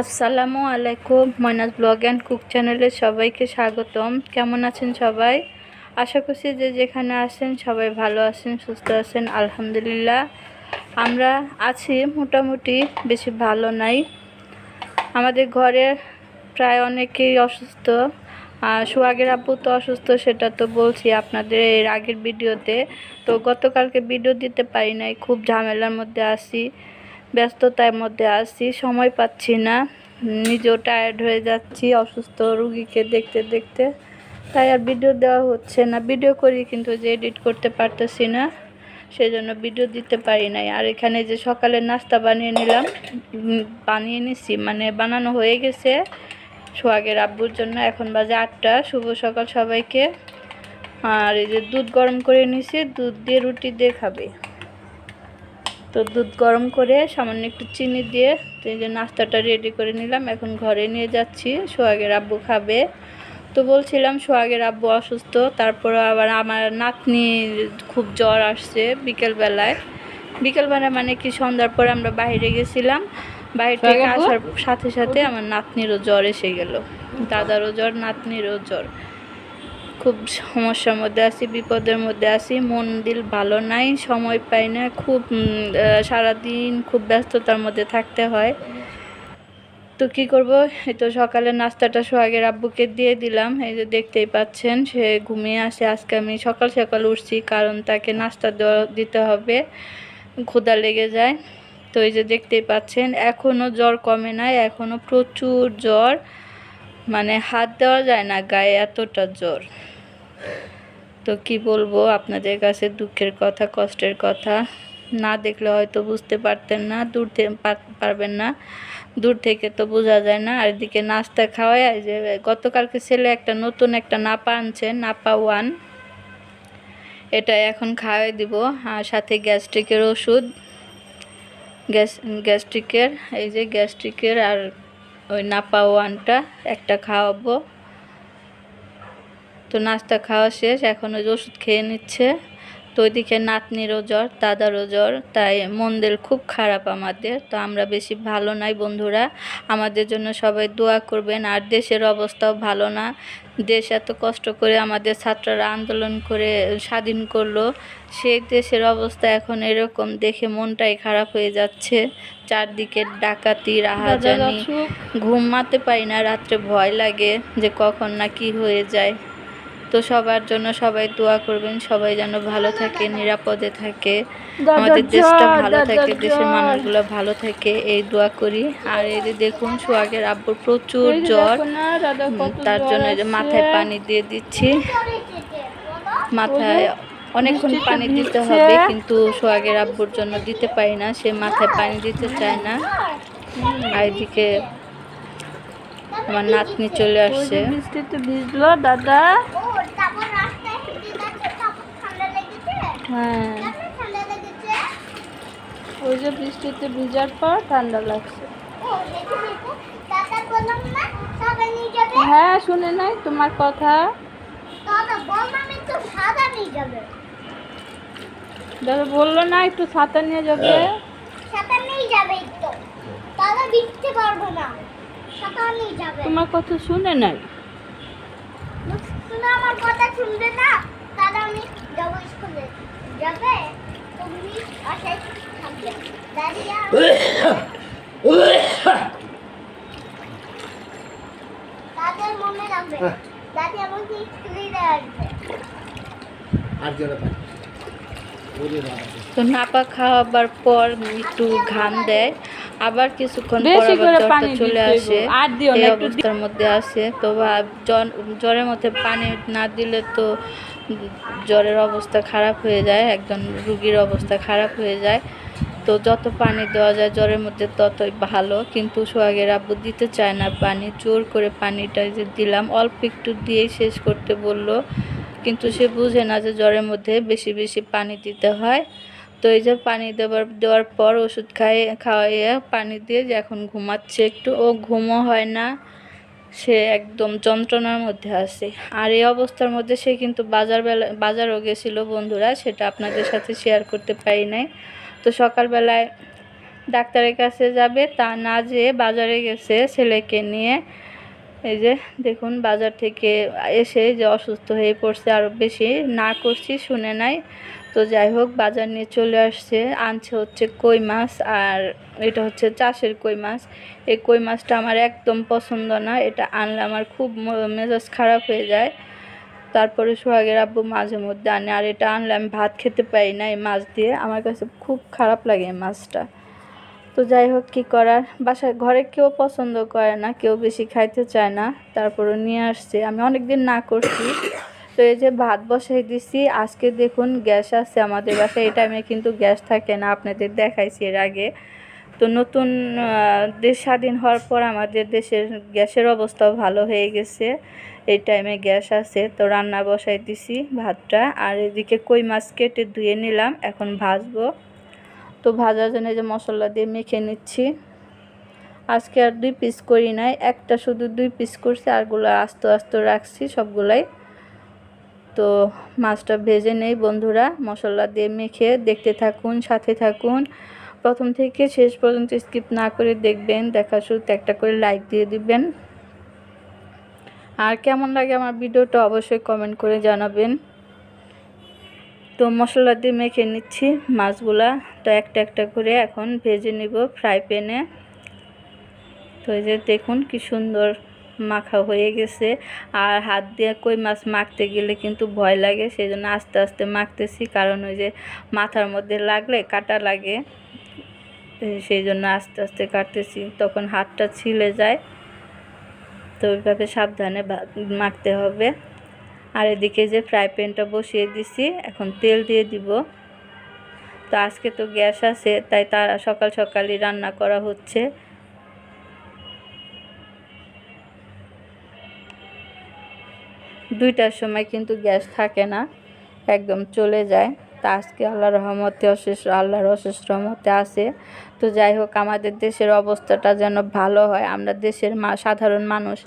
আসসালামু আলাইকুম, ময়নাজ blog and cook চ্যানেলে সবাইকে স্বাগতম। কেমন আছেন সবাই? আশা করছি যে যেখানে আছেন সবাই ভালো আছেন, সুস্থ আছেন, আলহামদুলিল্লাহ। আমরা আছি মোটামুটি বেশি ভালো নাই। আমাদের ঘরে প্রায় অনেকেই অসুস্থ। আর সোহাগের আব্বু তো অসুস্থ, সেটা তো বলছি আপনাদের এর আগের ভিডিওতে। তো গতকালকে ভিডিও দিতে পারি নাই, খুব ঝামেলার মধ্যে আছি। ব্যস্ততার মধ্যে আছি, সময় পাচ্ছি না। নিজেও টায়ার্ড হয়ে যাচ্ছি, অসুস্থ রুগীকে দেখতে দেখতে। তাই আর ভিডিও দেওয়া হচ্ছে না। ভিডিও করি কিন্তু যে এডিট করতে পারতেছি না সেই জন্য ভিডিও দিতে পারি নাই। আর এখানে যে সকালে নাস্তা বানিয়ে নিলাম বানিয়ে নিছি মানে বানানো হয়ে গেছে সোহাগের আব্বুর জন্য। এখন বাজে আটটা। শুভ সকাল সবাইকে। আর এই যে দুধ গরম করে নিছি, দুধ দিয়ে রুটি দিয়ে খাবে। তো দুধ গরম করে সামান্য একটু চিনি দিয়ে তো এই যে নাস্তাটা রেডি করে নিলাম। এখন ঘরে নিয়ে যাচ্ছি। সোহাগের আব্বু খাবে। তো বলছিলাম সোহাগের আব্বু অসুস্থ। তারপরে আবার আমার নাতনির খুব জ্বর আসছে বিকেলবেলায়। বিকেলবেলায় মানে কি সন্ধ্যার পরে আমরা বাইরে গেছিলাম। বাইরে থেকে আসার সাথে সাথে আমার নাতনিরও জ্বর এসে গেল। দাদারও জ্বর নাতনিরও জ্বর। খুব সমস্যার মধ্যে আছি, বিপদের মধ্যে আছি, মন দিল ভালো নাই, সময় পাই না, খুব সারাদিন খুব ব্যস্ততার মধ্যে থাকতে হয়। তো কি করব? এই তো সকালে নাস্তাটা সোহাগের আব্বুকে দিয়ে দিলাম, এই যে দেখতেই পাচ্ছেন, সে ঘুমিয়ে আসে আজকে আমি সকাল সকাল উঠছি, কারণ তাকে নাস্তা দেওয়া দিতে হবে, ক্ষুধা লেগে যায়। তো এই যে দেখতেই পাচ্ছেন এখনও জ্বর কমে নাই এখনও প্রচুর জ্বর। মানে হাত দেওয়া যায় না, গায়ে এতটা জোর। তো কি বলব, আপনাদের কাছে দুঃখের কথা, কষ্টের কথা। না দেখলে হয়তো বুঝতে পারতেন না, দূর থেকে পারবেন না। দূর থেকে তো বোঝা যায় না। আর এদিকে নাস্তা খাওয়ায় যে গতকালকে ছেলে একটা নতুন একটা নাপা আনছে, নাপা ওয়ান। এটা এখন খাওয়াই দিব। আর সাথে গ্যাস্ট্রিকের ওষুধ। গ্যাস, গ্যাস্ট্রিকের, এই যে গ্যাস্ট্রিকের আর ওই নাপা ওয়ানটা একটা খাওয়াবো। তো নাস্তা খাওয়া শেষ, এখন ওই ওষুধ খেয়ে নিচ্ছে। তো ওইদিকে নাতনিরও জ্বর, দাদারও জ্বর, তাই মন্দের খুব খারাপ আমাদের। তো আমরা বেশি ভালো নাই বন্ধুরা। আমাদের জন্য সবাই দোয়া করবেন। আর দেশের অবস্থাও ভালো না। দেশ এত কষ্ট করে আমাদের ছাত্ররা আন্দোলন করে স্বাধীন করল সেই দেশের অবস্থা এখন এরকম দেখে মনটাই খারাপ হয়ে যাচ্ছে। চারদিকে ডাকাতি রাহাজানি ঘুমাতে পারি না রাত্রে ভয় লাগে যে কখন না কি হয়ে যায়। তো সবার জন্য সবাই দোয়া করবেন সবাই যেন ভালো থাকে নিরাপদে থাকে। আমাদের দেশটা ভালো থাকে দেশের মানুষগুলো ভালো থাকে এই দোয়া করি। আর এই যে দেখুন সোহাগের আব্বুর প্রচুর জ্বর। তার জন্য এই যে মাথায় পানি দিয়ে দিচ্ছি। মাথায় অনেকক্ষণ পানি দিতে হবে কিন্তু সোহাগের আব্বুর জন্য দিতে পারি না সে মাথায় পানি দিতে চায় না। আর এদিকে আমার নাতনি চলে আসছে। বৃষ্টিতে ভিজলো দাদা ও তারপর রাস্তায় হেঁটে যাচ্ছে তারপর ঠান্ডা লেগেছে হ্যাঁ। তারপর ঠান্ডা লেগেছে ওই যে বৃষ্টিতে ভিজার পর ঠান্ডা লাগছে। হ্যাঁ শুনে নাই তোমার কথা। দাদা বলল না একটু ছাতা নিয়ে যাবে। সাদা নিয়ে যাবে একটু। দাদা বিকতে পারব না সাদা নিয়ে যাবে। তোমার কথা শুনে নাই। তুমি আমার কথা শুনবে না? আমি যাব স্কুলে যাবে তুমি থাকবে। দাদিয়া দাদার মনে রাখবে। দাদি আমাকে স্কুলে আসবে। আর জোরে পাই তো নাপা খাওয়াবার পর একটু ঘাম দেয় আবার কিছুক্ষণ পর চলে আসে। এই অবস্থার মধ্যে আসে। তো বা- জ্বরের মধ্যে পানি না দিলে তো জ্বরের অবস্থা খারাপ হয়ে যায় একজন রুগীর অবস্থা খারাপ হয়ে যায়। তো যত পানি দেওয়া যায় জ্বরের মধ্যে ততই ভালো, কিন্তু সোহাগের আব্বু দিতে চায় না পানি, জোর করে পানিটা যে দিলাম, অল্প একটু দিয়েই শেষ করতে বলল। কিন্তু সে বুঝে না যে জ্বরের মধ্যে বেশি বেশি পানি দিতে হয়। তো এই যে পানি দেওয়ার দেওয়ার পর ওষুধ খাইয়ে, খাওয়াইয়ে পানি দিয়ে যে এখন ঘুমাচ্ছে, একটু ও ঘুমও হয় না। সে একদম যন্ত্রণার মধ্যে আছে। আর এই অবস্থার মধ্যে সে কিন্তু বাজার বেলা, বাজারও গেছিল বন্ধুরা, সেটা আপনাদের সাথে শেয়ার করতে পারি নাই। তো সকালবেলায় ডাক্তারের কাছে যাবে, তা না যেয়ে বাজারে গেছে ছেলেকে নিয়ে। এই যে দেখুন, বাজার থেকে এসে যে অসুস্থ হয়ে পড়ছে আরও বেশি, না করছি, শুনে নাই। তো যাই হোক, বাজার নিয়ে চলে আসছে। আনছে হচ্ছে কই মাছ আর এটা হচ্ছে চাষের কই মাছ। এই কই মাছটা আমার একদম পছন্দ না। এটা আনলে আমার খুব মেজাজ খারাপ হয়ে যায়। তারপরে সোহাগের আব্বু মাঝে মধ্যে আনে। আর এটা আনলে আমি ভাত খেতে পাই না এই মাছ দিয়ে। আমার কাছে খুব খারাপ লাগে এই মাছটা। তো যাই হোক, কী করার? বাসায় ঘরে কেউ পছন্দ করে না, কেউ বেশি খাইতে চায় না। তারপরে নিয়ে আসছে। আমি অনেক দিন না করছি। তো এই যে ভাত বসাই দিছি, আজকে দেখুন গ্যাস আছে আমাদের বাসায়, এই টাইমে কিন্তু গ্যাস থাকে না, আপনাদের দেখাইছি এর আগে। তো নতুন দেশ স্বাধীন হওয়ার পর আমাদের দেশের গ্যাসের অবস্থাও ভালো হয়ে গেছে, এই টাইমে গ্যাস আছে। তো রান্না বসাই দিছি ভাতটা, আর এদিকে কই মাছ কেটে ধুয়ে নিলাম, এখন ভাজবো। তো ভাজার জন্য যে মশলা দিয়ে মেখে নিচ্ছি। আজকে আর দুই পিস করি নাই, একটা শুধু দুই পিস করছি আরগুলো আস্তে আস্তে রাখছি সবগুলাই। তো মাছটা ভেজে নেই বন্ধুরা, মশলা দিয়ে মেখে দেখতে থাকুন, সাথে থাকুন। প্রথম থেকে শেষ পর্যন্ত স্কিপ না করে দেখবেন দেখা শুরুতে একটা করে লাইক দিয়ে দিবেন। আর কেমন লাগে আমার ভিডিওটা অবশ্যই কমেন্ট করে জানাবেন। তো মশলা দিয়ে মেখে নিচ্ছি মাছগুলা। তো একটা একটা করে এখন ভেজে নিব ফ্রাই প্যানে। তো এই যে দেখুন কি সুন্দর মাখা হয়ে গেছে। আর হাত দিয়ে কই মাছ মাখতে গেলে কিন্তু ভয় লাগে সেই জন্য আস্তে আস্তে মাখতেছি। কারণ ওই যে মাথার মধ্যে লাগলে কাটা লাগে সেই জন্য আস্তে আস্তে কাটতেছি। তখন হাতটা ছিলে যায়, তো ওইভাবে সাবধানে মাখতে হবে। আর এদিকে যে ফ্রাই প্যানটা বসিয়ে দিছি, এখন তেল দিয়ে দিব। তো আজকে তো গ্যাস আছে, তাই তারা সকাল সকালই রান্না করা হচ্ছে। দুইটার সময় কিন্তু গ্যাস থাকে না, একদম চলে যায়। তা আজকে আল্লাহর রহমতে, অশেষ আল্লাহর অশেষ রহমতে আছে। তো যাই হোক, আমাদের দেশের অবস্থাটা যেন ভালো হয়, আমরা দেশের মা, সাধারণ মানুষ,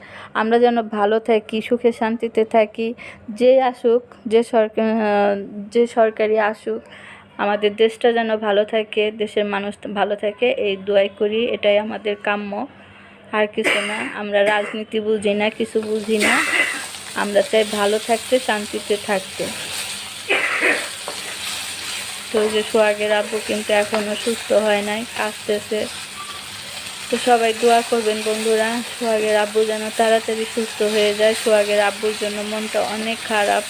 আমরা যেন ভালো থাকি, সুখে শান্তিতে থাকি, যে আসুক, যে সরকার যে সরকারি আসুক, আমাদের দেশটা যেন ভালো থাকে, দেশের মানুষ ভালো থাকে, এই দোয়াই করি, এটাই আমাদের কাম্য। আর কিছু না, আমরা রাজনীতি বুঝি না, কিছু বুঝি না। আমরা চাই ভালো থাকতে, শান্তিতে থাকতে। তো যে সোহাগের আব্বু কিন্তু এখনও সুস্থ হয় নাই, আসতেছে। তো সবাই দোয়া করবেন বন্ধুরা, সোহাগের আব্বু যেন তাড়াতাড়ি সুস্থ হয়ে যায়। সোহাগের আব্বুর জন্য মনটা অনেক খারাপ।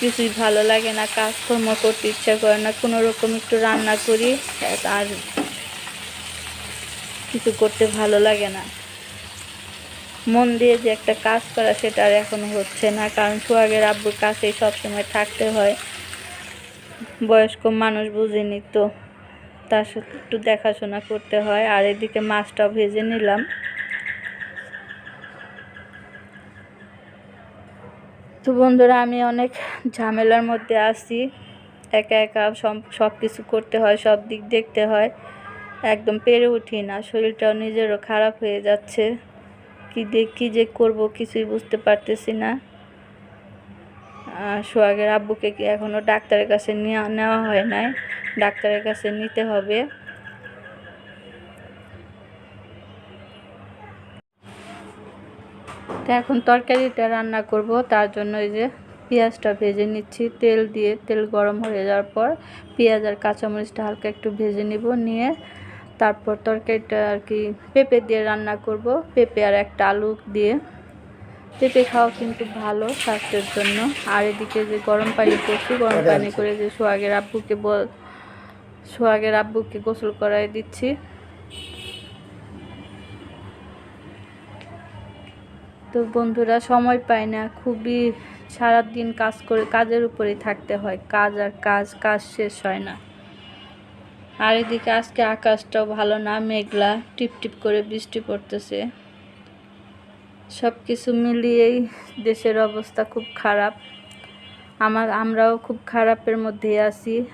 কিছুই ভালো লাগে না, কাজকর্ম করতে ইচ্ছা করে না, কোনো রকম একটু রান্না করি, আর কিছু করতে ভালো লাগে না। মন দিয়ে যে একটা কাজ করা সেটা আর এখনও হচ্ছে না। কারণ সোহাগের আব্বুর কাছেই সবসময় থাকতে হয়। বয়স্ক মানুষ বুঝিনি তো, তার সাথে একটু দেখাশোনা করতে হয়। আর এদিকে মাছটা ভেজে নিলাম। তো বন্ধুরা, আমি অনেক ঝামেলার মধ্যে আছি। একা একা সব সব কিছু করতে হয়, সব দিক দেখতে হয়। একদম পেরে উঠি না, শরীরটাও নিজেরও খারাপ হয়ে যাচ্ছে। কী কী যে করব কিছুই বুঝতে পারতেছি না। সোহাগের আব্বুকে কি এখনও ডাক্তারের কাছে নেওয়া নেওয়া হয় নাই? ডাক্তারের কাছে নিতে হবে। এখন তরকারিটা রান্না করব, তার জন্য এই যে পেঁয়াজটা ভেজে নিচ্ছি। তেল দিয়ে তেল গরম হয়ে যাওয়ার পর পেঁয়াজ আর কাঁচামরিচটা হালকা একটু ভেজে নিব, নিয়ে তারপর তরকারিটা আর কি পেঁপে দিয়ে রান্না করব। পেঁপে আর একটা আলু দিয়ে। পেঁপে খাওয়া কিন্তু ভালো স্বাস্থ্যের জন্য। আর এদিকে যে গরম পানি করছি গরম পানি করে যে সোহাগের আব্বুকে বল সোহাগের আব্বুকে গোসল করাই দিচ্ছি। তো বন্ধুরা সময় পায় না। খুবই সারাদিন কাজ করে কাজের উপরেই থাকতে হয়। কাজ আর কাজ কাজ শেষ হয় না। আর এদিকে আজকে আকাশটাও ভালো না, মেঘলা টিপ টিপ করে বৃষ্টি পড়তেছে। সব কিছু মিলিয়েই দেশের অবস্থা খুব খারাপ। আমার, আমরাও খুব খারাপের মধ্যেই আছি।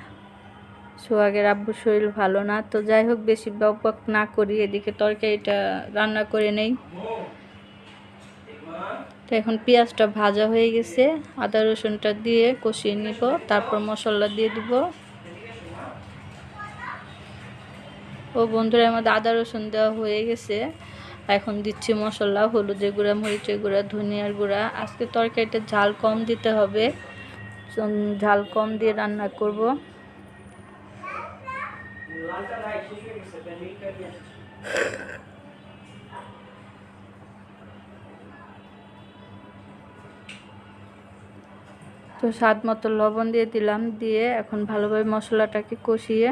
সোহাগের আব্বুর শরীর ভালো না, তো যাই হোক, বেশি বক না করি, এদিকে তরকারিটা রান্না করে নেই। তো এখন পেঁয়াজটা ভাজা হয়ে গেছে, আদা রসুনটা দিয়ে কষিয়ে নিব, তারপর মশলা দিয়ে দিব। ও বন্ধুরা, আমার আদা রসুন দেওয়া হয়ে গেছে। এখন দিচ্ছি মশলা, হলুদের গুঁড়া, মরিচের গুঁড়া, ধনিয়ার গুঁড়া। আজকে তরকারিটা ঝাল কম দিতে হবে। ঝাল কম দিয়ে রান্না করব। তো স্বাদ মতো লবণ দিয়ে দিলাম, দিয়ে এখন ভালোভাবে মশলাটাকে কষিয়ে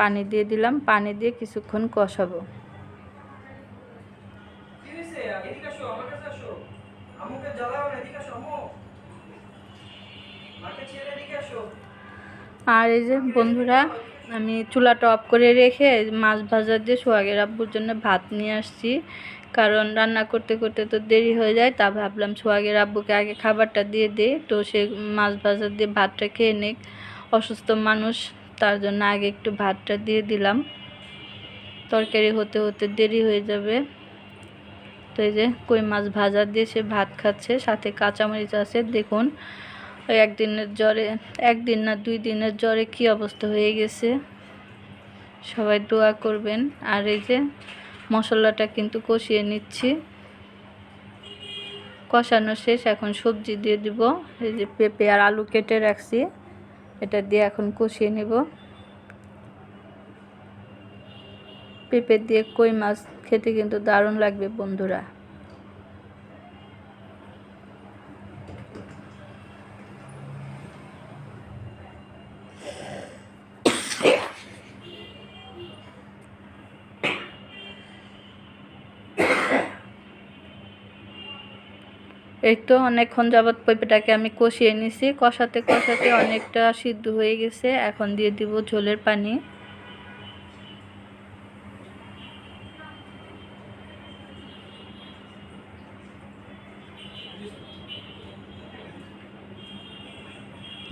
পানি দিয়ে দিলাম পানি দিয়ে কিছুক্ষণ কষাবো। আর এই যে বন্ধুরা আমি চুলাটা অফ করে রেখে মাছ ভাজা দিয়ে সোহাগের আব্বুর জন্য ভাত নিয়ে আসছি। কারণ রান্না করতে করতে তো দেরি হয়ে যায় তা ভাবলাম সোহাগের আব্বুকে আগে খাবারটা দিয়ে দিই। তো সে মাছ ভাজা দিয়ে ভাতটা খেয়ে নিক। অসুস্থ মানুষ। তার জন্য আগে একটু ভাতটা দিয়ে দিলাম। তরকারি হতে হতে দেরি হয়ে যাবে। তো এই যে কই মাছ ভাজা দিয়ে সে ভাত খাচ্ছে, সাথে কাঁচামরিচ আছে। দেখুন, ওই একদিনের জ্বরে, একদিন না দুই দিনের জ্বরে কি অবস্থা হয়ে গেছে। সবাই দোয়া করবেন। আর এই যে মশলাটা কিন্তু কষিয়ে নিচ্ছি। কষানো শেষ, এখন সবজি দিয়ে দিব। এই যে পেঁপে আর আলু কেটে রাখছি। এটা দিয়ে এখন কষিয়ে নেব। পেঁপে দিয়ে কই মাছ খেতে কিন্তু দারুণ লাগবে বন্ধুরা। এই তো অনেকক্ষণ যাবৎ পেঁপেটাকে আমি কষিয়ে নিছি। কষাতে কষাতে অনেকটা সিদ্ধ হয়ে গেছে। এখন দিয়ে দিব ঝোলের পানি।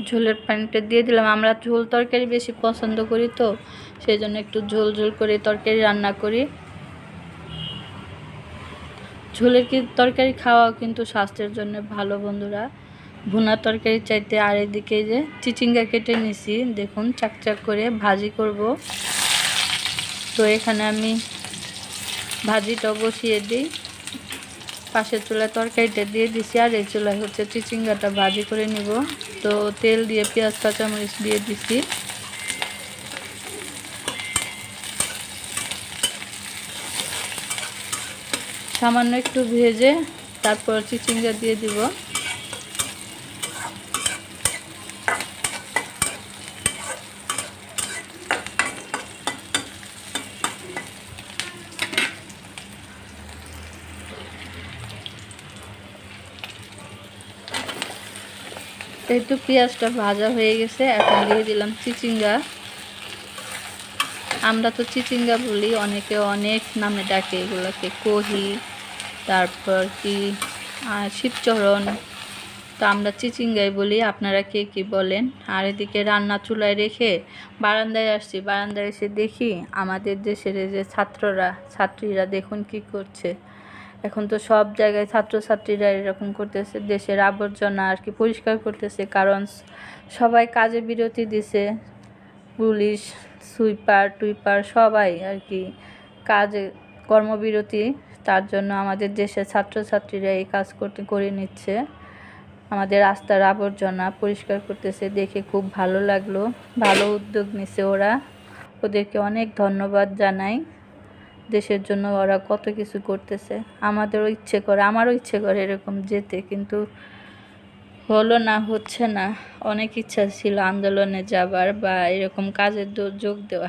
ঝোলের পানিটা দিয়ে দিলাম। আমরা ঝোল তরকারি বেশি পছন্দ করি তো, সেই জন্য একটু ঝোল ঝোল করে তরকারি রান্না করি। ঝোলের কি তরকারি খাওয়াও কিন্তু স্বাস্থ্যের জন্য ভালো বন্ধুরা। ভুনা তরকারি চাইতে আর এদিকে যে চিচিঙ্গা কেটে নিছি। দেখুন, চাকচাক করে ভাজি করব। তো এখানে আমি ভাজিটাও বসিয়ে দিই। পাশের চুলায় তরকারিটা দিয়ে দিছি আর এই চুলায় হচ্ছে চিচিঙ্গাটা ভাজি করে নিব। তো তেল দিয়ে পেঁয়াজ, কাঁচামরিচ দিয়ে দিছি। সামান্য একটু ভেজে তারপর চিচিঙ্গা দিয়ে দিব। এই পেঁয়াজটা ভাজা হয়ে গেছে, এখন দিয়ে দিলাম চিচিঙ্গা আমরা তো চিচিঙ্গা বলি, অনেকে অনেক নামে ডাকে এগুলোকে, কহি। তারপর কি? শিবচরণ। তো আমরা চিচিঙ্গাই বলি, আপনারা কে কি বলেন? আর এদিকে রান্না চুলায় রেখে বারান্দায় আসছি। বারান্দায় এসে দেখি আমাদের দেশের যে ছাত্ররা, ছাত্রীরা দেখুন কি করছে। এখন তো সব জায়গায় ছাত্রছাত্রীরা এরকম করতেছে, দেশের আবর্জনা আর কি পরিষ্কার করতেছে, কারণ সবাই কাজে বিরতি দিছে। পুলিশ, সুইপার, টুইপার, সবাই আর কি কাজে কর্মবিরতি জন্য আমাদের দেশের ছাত্রছাত্রীরা এই কাজ করতে, করে নিচ্ছে। আমাদের রাস্তার আবর্জনা পরিষ্কার করতেছে, দেখে খুব ভালো লাগল। ভালো উদ্যোগ নিছে ওরা। ওদেরকে অনেক ধন্যবাদ জানাই। দেশের জন্য ওরা কত কিছু করতেছে। আমাদেরও ইচ্ছে করে, আমারও ইচ্ছে করে এরকম যেতে, কিন্তু হলো না, হচ্ছে না। অনেক ইচ্ছা ছিল আন্দোলনে যাবার বা এরকম কাজে দো- যোগ দেওয়ার।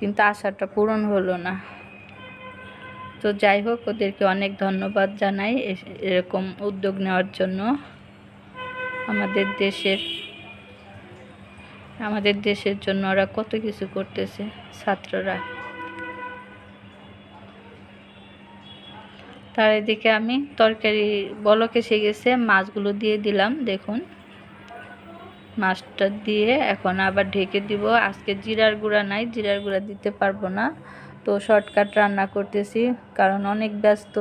কিন্তু আশাটা পূরণ হলো না। তো যাই হোক, ওদেরকে অনেক ধন্যবাদ জানাই এরকম উদ্যোগ নেওয়ার জন্য। আমাদের দেশের আমাদের দেশের জন্য ওরা কত কিছু করতেছে, ছাত্ররা। তার এদিকে আমি তরকারি বলক এসে গেছে মাছগুলো দিয়ে দিলাম, দেখুন। মাছটা দিয়ে এখন আবার ঢেকে দিব। আজকে জিরার গুঁড়া নাই, জিরার গুঁড়া দিতে পারব না। তো শর্টকাট রান্না করতেছি, কারণ অনেক ব্যস্ত।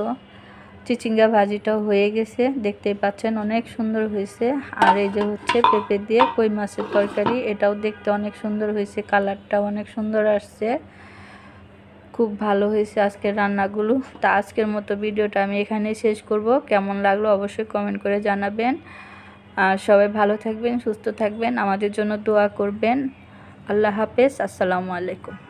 চিচিঙ্গা ভাজিটাও হয়ে গেছে, দেখতেই পাচ্ছেন অনেক সুন্দর হয়েছে। আর এই যে হচ্ছে পেঁপে দিয়ে কই মাছের তরকারি, এটাও দেখতে অনেক সুন্দর হয়েছে কালারটাও অনেক সুন্দর আসছে। খুব ভালো হয়েছে আজকের রান্নাগুলো। তা আজকের মতো ভিডিওটা আমি এখানেই শেষ করব। কেমন লাগল অবশ্যই কমেন্ট করে জানাবেন। আর সবাই ভালো থাকবেন, সুস্থ থাকবেন, আমাদের জন্য দোয়া করবেন। আল্লাহ হাফেজ, আসসালামু আলাইকুম।